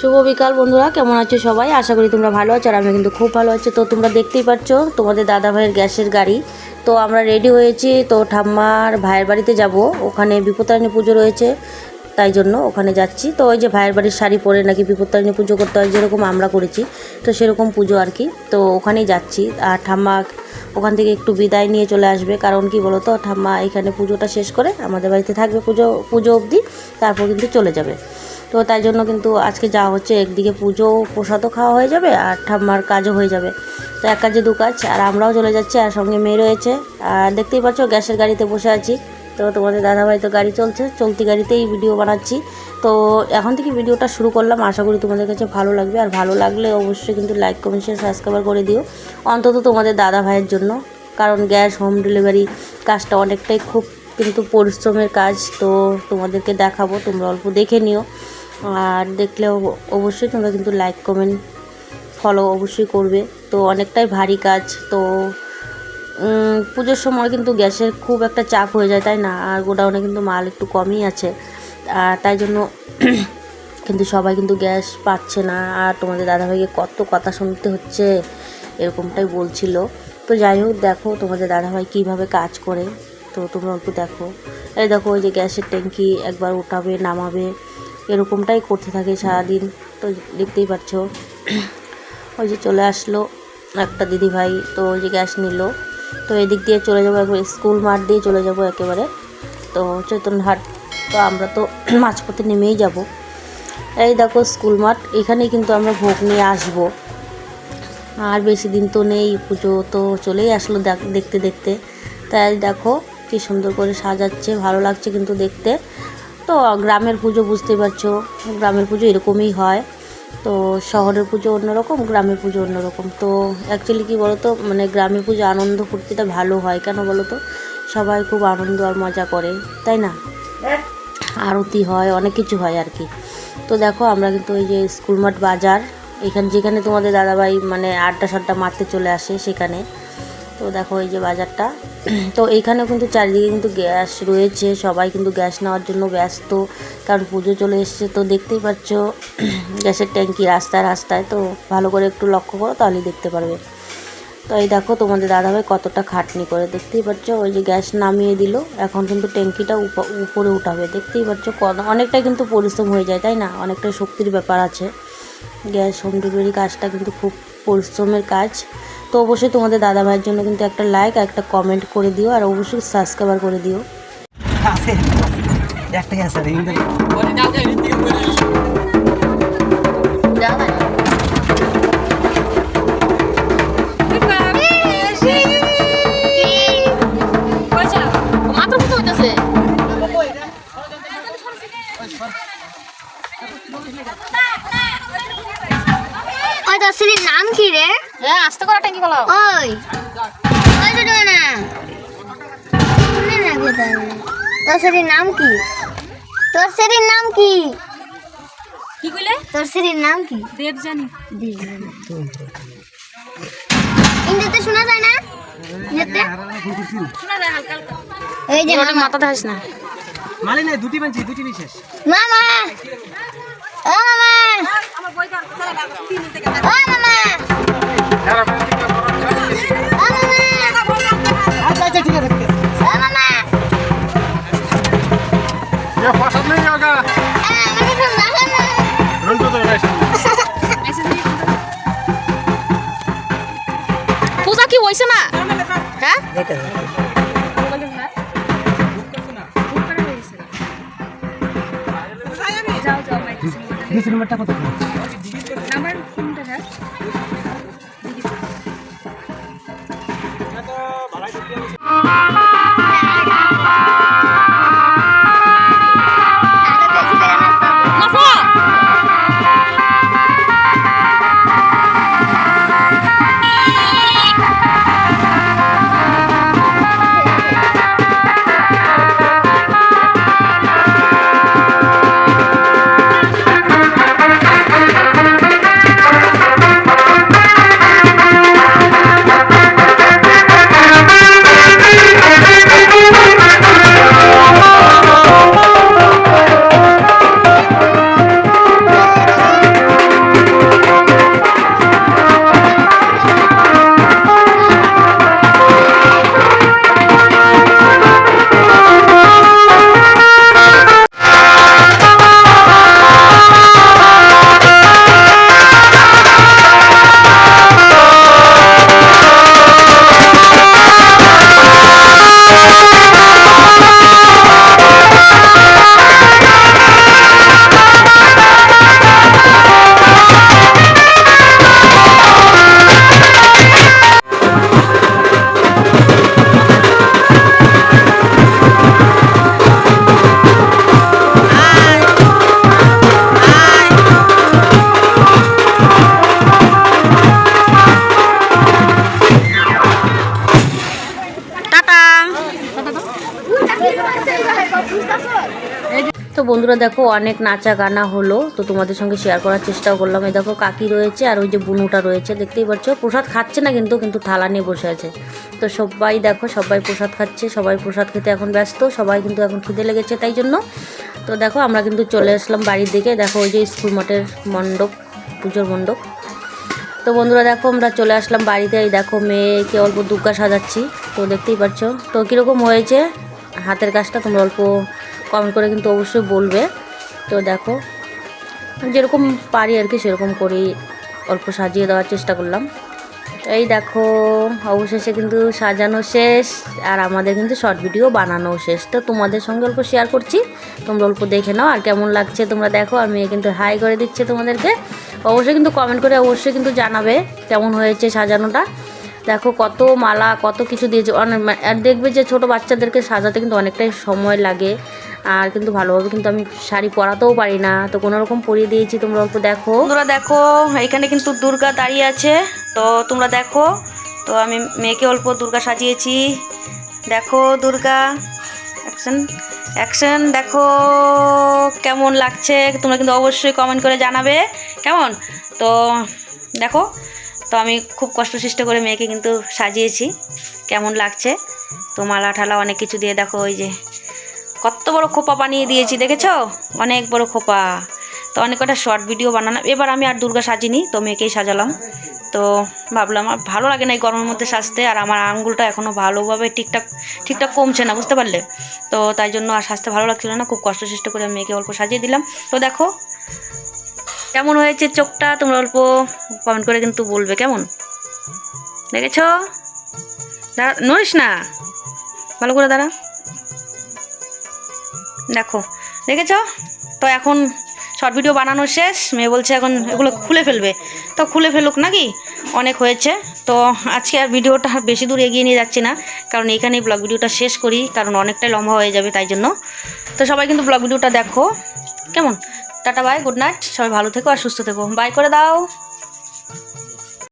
শুভ বিকাল বন্ধুরা, কেমন আছো সবাই? আশা করি তোমরা ভালো আছো আর আমি কিন্তু খুব ভালো আছি। তো তোমরা দেখতেই পাচ্ছ তোমাদের দাদা ভাইয়ের গ্যাসের গাড়ি। তো আমরা রেডি হয়েছি, তো ঠাম্মার ভাইয়ের বাড়িতে যাব। ওখানে বিপত্তারিণী পুজো রয়েছে, তাই জন্য ওখানে যাচ্ছি। তো ওই যে ভাইয়ের বাড়ির শাড়ি পরে নাকি বিপত্তারিণী পুজো করতে হয়, যেরকম আমরা করেছি, তো সেরকম পুজো আর কি। তো ওখানেই যাচ্ছি, আর ঠাম্মা ওখান থেকে একটু বিদায় নিয়ে চলে আসবে। কারণ কি বলো তো ঠাম্মা এখানে পুজোটা শেষ করে আমাদের বাড়িতে থাকবে পুজো পুজো অবধি, তারপর কিন্তু চলে যাবে। তো তাই জন্য কিন্তু আজকে যাওয়া হচ্ছে, একদিকে পুজো প্রসাদও খাওয়া হয়ে যাবে আর ঠাম্মার কাজও হয়ে যাবে। তো এক কাজে দু কাজ, আর আমরাও চলে যাচ্ছি আর সঙ্গে মেয়ে রয়েছে। আর দেখতেই পাচ্ছ, গ্যাসের গাড়িতে বসে আছি। তো তোমাদের দাদাভাই তো গাড়ি চলছে, চলতি গাড়িতেই ভিডিও বানাচ্ছি। তো এখন থেকে ভিডিওটা শুরু করলাম, আশা করি তোমাদের কাছে ভালো লাগবে। আর ভালো লাগলে অবশ্যই কিন্তু লাইক কমেন্ট শেয়ার সাবস্ক্রাইব করে দিও। অন্তত তোমাদের দাদা ভাইয়ের জন্য। কারণ গ্যাস হোম ডেলিভারি কাজটা অনেকটাই খুব কিন্তু পরিশ্রমের কাজ। তো তোমাদেরকে দেখাবো, তোমরা অল্প দেখে নিও। আর দেখলে অব- অবশ্যই তোমরা কিন্তু লাইক কমেন্ট ফলো অবশ্যই করবে। তো অনেকটাই ভারী কাজ। তো পুজোর সময় কিন্তু গ্যাসের খুব একটা চাপ হয়ে যায়, তাই না? আর গোডাউনে কিন্তু মাল একটু কমই আছে। আর তাই জন্য কিন্তু সবাই কিন্তু গ্যাস পাচ্ছে না। আর তোমাদের দাদাভাইকে কত কথা শুনতে হচ্ছে, এরকমটাই বলছিল। তো যাই হোক, দেখো তোমাদের দাদাভাই কীভাবে কাজ করে। তো তোমরা অল্প দেখো। এই দেখো ওই যে গ্যাসের ট্যাঙ্কি একবার উঠাবে, নামাবে। এরকমটাই করতে থাকে সারাদিন। তো দেখতেই পাচ্ছ। ওই যে চলে আসলো একটা দিদি ভাই তো ওই যে গ্যাস নিল। তো এদিক দিয়ে চলে যাব একবার, স্কুল মাঠ দিয়ে চলে যাব একেবারে। তো চৈতন্যহাট, তো আমরা তো মাঝপথে নেমেই যাব। এই দেখো স্কুল মাঠ, এখানেই কিন্তু আমরা ভোগ নিয়ে আসব। আর বেশি দিন তো নেই, পুজো তো চলেই আসলো দেখ- দেখতে দেখতে। তাই দেখো কি সুন্দর করে সাজাচ্ছে, ভালো লাগছে কিন্তু দেখতে। তো গ্রামের পুজো বুঝতে পারছ, গ্রামের পুজো এরকমই হয়। তো শহরের পুজো অন্যরকম, গ্রামের পুজো অন্যরকম। তো অ্যাকচুয়ালি কী বলো তো মানে গ্রামের পুজো আনন্দ ফুর্তিটা ভালো হয়, কেন বলো তো সবাই খুব আনন্দ আর মজা করে, তাই না? আরতি হয়, অনেক কিছু হয় আর কি। তো দেখো আমরা কিন্তু ওই যে স্কুল মাঠ বাজার, এখানে যেখানে তোমাদের দাদাভাই মানে আড্ডা সাড্ডা মারতে চলে আসে, সেখানে। তো দেখো এই যে বাজারটা। তো এইখানেও কিন্তু চারিদিকে কিন্তু গ্যাস রয়েছে, সবাই কিন্তু গ্যাস নেওয়ার জন্য ব্যস্ত। কারণ পুজো চলে এসছে, তো দেখতেই পাচ্ছ, গ্যাসের ট্যাঙ্কি রাস্তায় রাস্তায়। তো ভালো করে একটু লক্ষ্য করো, তাহলেই দেখতে পারবে। তো এই দেখো তোমাদের দাদাভাই কতটা খাটনি করে, দেখতেই পাচ্ছ? ওই যে গ্যাস নামিয়ে দিল, এখন কিন্তু ট্যাঙ্কিটা উপ- উপরে উঠাবে। দেখতেই পাচ্ছ অনেকটাই কিন্তু পরিশ্রম হয়ে যায়, তাই না? অনেকটাই শক্তির ব্যাপার আছে। গ্যাস হোম ডেলিভারি কাজটা কিন্তু খুব পরিশ্রমের কাজ। তো অবশ্যই তোমাদের দাদা ভাইয়ের জন্য কিন্তু একটা লাইক আর একটা কমেন্ট করে দিও আর অবশ্যই সাবস্ক্রাইবার করে দিও। আছে রে আস্তে করে ট্যাঙ্কি বলো ওই। ওই তো না শুনে না তোর স্ত্রীর নাম কি? তোর স্ত্রীর নাম কি? কি কইলে? তোর স্ত্রীর নাম কি? দেব জানি ইংরেজিতে শোনা যায় না? ইংরেজিতে শোনা যায় হালকা হালকা। এই যে মাথা দেখাস না। মালি নাই দুটি বানছি দুটি বিশেষ মামা! ও মামা! মামা আচ্ছা আচ্ছা ও মামা! পূজা কি হইছে না? হ্যাঁ? এটা ডিসি কত? বন্ধুরা দেখো, অনেক নাচা গানা হলো, তো তোমাদের সঙ্গে শেয়ার করার চেষ্টাও করলাম। এই দেখো, কাকি রয়েছে আর ওই যে বুনুটা রয়েছে, দেখতেই পাচ্ছ, প্রসাদ খাচ্ছে না কিন্তু কিন্তু থালা নিয়ে বসে আছে। তো সবাই দেখো, সবাই প্রসাদ খাচ্ছে, সবাই প্রসাদ খেতে এখন ব্যস্ত, সবাই কিন্তু এখন খিদে লেগেছে তাই জন্য। তো দেখো, আমরা কিন্তু চলে আসলাম বাড়ির দিকে, দেখো ওই যে স্কুল মাঠের মণ্ডপ, পুজোর মণ্ডপ। তো বন্ধুরা দেখো, আমরা চলে আসলাম বাড়িতে, এই দেখো মেয়েকে অল্প দুর্গা সাজাচ্ছি, তো দেখতেই পাচ্ছ। তো কীরকম হয়েছে? হাতের কাজটা তোমরা অল্প কমেন্ট করে কিন্তু অবশ্যই বলবে। তো দেখো, যেরকম পারি আর কি সেরকম করেই অল্প সাজিয়ে দেওয়ার চেষ্টা করলাম। এই দেখো, অবশেষে কিন্তু সাজানো শেষ, আর আমাদের কিন্তু শর্ট ভিডিও বানানো শেষ। তো তোমাদের সঙ্গে অল্প শেয়ার করছি, তোমরা অল্প দেখে নাও, আর কেমন লাগছে তোমরা দেখো আমি কিন্তু হাই করে দিচ্ছে তোমাদেরকে। অবশ্যই কিন্তু কমেন্ট করে অবশ্যই কিন্তু জানাবে কেমন হয়েছে সাজানোটা। দেখো কত মালা, কত কিছু দিয়েছে। অনেক আর দেখবে যে ছোট বাচ্চাদেরকে সাজাতে কিন্তু অনেকটাই সময় লাগে। আর কিন্তু ভালোভাবে কিন্তু আমি শাড়ি পরাতেও পারি না। তো কোনো রকম পরিয়ে দিয়েছি তোমরা একটু দেখো। তোমরা দেখো, এখানে কিন্তু দুর্গা দাঁড়িয়ে আছে। তো তোমরা দেখো, তো আমি মেয়েকে অল্প দুর্গা সাজিয়েছি। দেখো দুর্গা অ্যাকশন অ্যাকশন দেখো কেমন লাগছে। তোমরা কিন্তু অবশ্যই কমেন্ট করে জানাবে। কেমন? তো দেখো আমি খুব কষ্ট সৃষ্ট করে মেয়েকে কিন্তু সাজিয়েছি। কেমন লাগছে? তো মালা ঠালা অনেক কিছু দিয়ে দেখো, ওই যে কত বড় খোপা বানিয়ে দিয়েছি, দেখেছ? অনেক বড় খোপা। তো অনেক কটা শর্ট ভিডিও বানালাম। এবার আমি আর দুর্গা সাজিনি, তো মেয়েকেই সাজালাম। তো ভাবলাম, আর ভালো লাগে না এই গরমের মধ্যে সাজতে, আর আমার আঙ্গুলটা এখনও ভালোভাবে ঠিকঠাক ঠিকঠাক কমছে না, বুঝতে পারলে? তো তাই জন্য আর সাজতে ভালো লাগছিল না, খুব কষ্ট সৃষ্ট করে মেয়েকে অল্প সাজিয়ে দিলাম। তো দেখো কেমন হয়েছে চোখটা? তোমরা অল্প কমেন্ট করে কিন্তু বলবে, কেমন? দেখেছ? দাঁড়া, নড়িস না। ভালো করে দাঁড়া। দেখো, দেখেছ? তো এখন শর্ট ভিডিও বানানো শেষ। মেয়ে বলছে এখন এগুলো খুলে ফেলবে। তো খুলে ফেলুক নাকি? অনেক হয়েছে। তো আজকে আর ভিডিওটা বেশি দূর এগিয়ে নিয়ে যাচ্ছি না। কারণ এখানেই ব্লগ ভিডিওটা শেষ করি। কারণ অনেকটাই লম্বা হয়ে যাবে তাই জন্য। তো সবাই কিন্তু ব্লগ ভিডিওটা দেখো। কেমন? টাটা বাই গুড নাইট সবাই ভালো থেকো আর সুস্থ থেকো। বাই করে দাও।